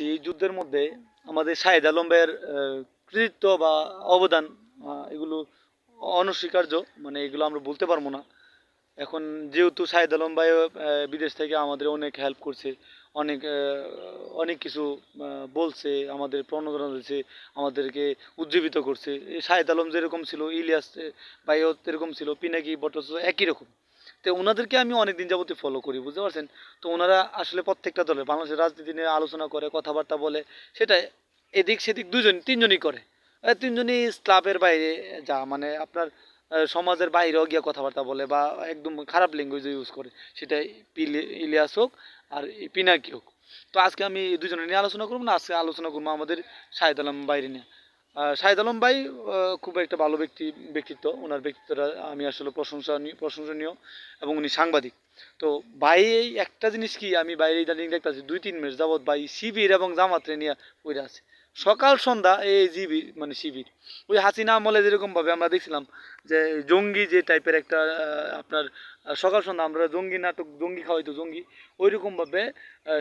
এই যুদ্ধের মধ্যে আমাদের শাহেদ আলম ভাইয়ের কৃতিত্ব বা অবদান এগুলো অনস্বীকার্য মানে এগুলো আমরা বলতে পারব না। এখন যেহেতু শাহেদ আলম ভাই বিদেশ থেকে আমাদের অনেক হেল্প করছে, অনেক অনেক কিছু বলছে, আমাদের প্রণোদনা দিয়েছে আমাদেরকে উজ্জীবিত করছে। শাহেদ আলম যেরকম ছিল, ইলিয়াস ভাইও এরকম ছিল, পিনাকি ভট্টাচার্য একই রকম। তো ওনাদেরকে আমি অনেক দিন যাবতীয় ফলো করি, বুঝতে পারছেন? তো ওনারা আসলে প্রত্যেকটা দলের, বাংলাদেশের রাজনীতি নিয়ে আলোচনা করে, কথাবার্তা বলে সেটা এদিক সেদিক দুজন তিনজনই করে। তিনজনই ক্লাবের বাইরে যা মানে আপনার সমাজের বাইরেও গিয়ে কথাবার্তা বলে বা একদম খারাপ ল্যাঙ্গুয়েজ ইউজ করে। সেটা ইলিয়াস হোক আর পিনাকি হোক। তো আজকে আমি দুজনে নিয়ে আলোচনা করব না, আজকে আলোচনা করব আমাদের শাহেদ আলম বাইরে নিয়ে। শাহেদ আলম ভাই খুব একটা ভালো ব্যক্তি, ব্যক্তিত্ব। ওনার ব্যক্তিত্বটা আমি আসলে প্রশংসনীয় প্রশংসনীয় এবং উনি সাংবাদিক। তো ভাই, এই একটা জিনিস কি, আমি বাইরে ইদানিং দেখতেছি দুই তিন মাস যাবৎ ভাই শিবির এবং জামাতরে নিয়ে পড়ে আছে। সকাল সন্ধ্যা এই জিবির মানে শিবির, ওই হাসিনা আমলে যেরকমভাবে আমরা দেখছিলাম যে জঙ্গি যে টাইপের একটা আপনার সকাল সন্ধ্যা আমরা জঙ্গি নাটক, জঙ্গি খাওয়াইতো জঙ্গি ওই রকমভাবে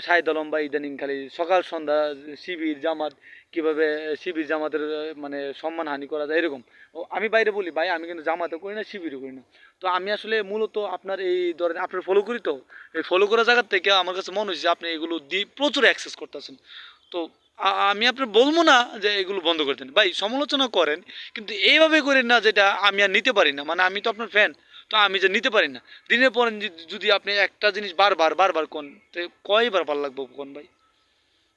শাহিদ আলম ভাই ইদানিং খালি সকাল সন্ধ্যা শিবির, জামাত, কীভাবে শিবির জামাতের মানে সম্মান হানি করা যায় এরকম। আমি বাইরে বলি, ভাই, আমি কিন্তু জামাতও করি না, শিবিরও করি না। তো আমি আসলে মূলত আপনার এই ধরেন, আপনার ফলো করি তো, এই ফলো করা জায়গার থেকে আমার কাছে মনে হচ্ছে যে আপনি এগুলো দিয়ে প্রচুর অ্যাক্সেস করতেছেন। তো আমি আপনার বলব না যে এগুলো বন্ধ করে দেন। ভাই, সমালোচনা করেন, কিন্তু এইভাবে করেন না যেটা আমি আর নিতে পারি না। মানে আমি তো আপনার ফ্যান তো আমি যে নিতে পারি না। দিনের পর যদি- আপনি একটা জিনিস বারবার বারবার কোন কয়বার ভালো লাগবো কোন ভাই?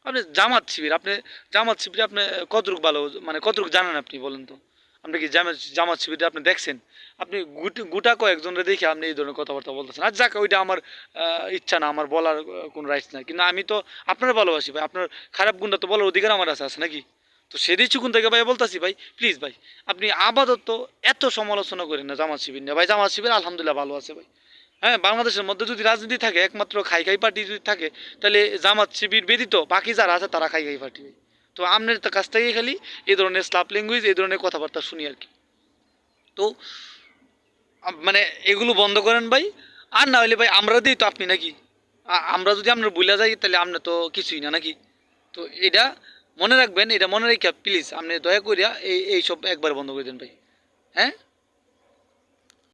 আপনি জামাত শিবির, আপনি জামাত শিবির আপনি কতটুকু ভালো মানে কতটুকু জানেন আপনি বলেন তো? আপনি কি জামাত জামাত শিবির আপনি দেখছেন? আপনি গুট- কয়েকজনরে দেখে আপনি এই ধরনের কথাবার্তা বলতেছেন। আর যাক, ওইটা আমার ইচ্ছা না, আমার বলার কোনো রাইটস নাই। কিন্তু আমি তো আপনার ভালোবাসি ভাই। আপনার খারাপ গুণটা তো বলার অধিকার আমার আছে আছে নাকি? তো সেদিক চুকুন থেকে ভাই বলতাছি, ভাই প্লিজ ভাই, আপনি আপাতত এত সমালোচনা করেন না জামাত শিবির নিয়ে। ভাই, জামাত শিবির আলহামদুলিল্লাহ ভালো আছে ভাই। হ্যাঁ বাংলাদেশের মধ্যে যদি রাজনীতি থাকে, একমাত্র খাই খাই পার্টি যদি থাকে, তাহলে জামাত শিবির ব্যতীত বাকি যারা আছে তারা খাই খাই পার্টি ভাই। তো আপনার কাছ থেকেই খালি এই ধরনের স্লাপ ল্যাঙ্গুয়েজ এই ধরনের কথাবার্তা শুনি আর কি। তো মানে এগুলো বন্ধ করেন ভাই, আর না হলে ভাই আমরা দিই তো আপনি নাকি? আমরা যদি আপনার বইলা যাই তাহলে আমরা তো কিছুই না নাকি? তো এটা মনে রাখবেন, এটা মনে রেখে প্লিজ আপনি দয়া করিয়া এই, এইসব একবার বন্ধ করে দেন ভাই। হ্যাঁ?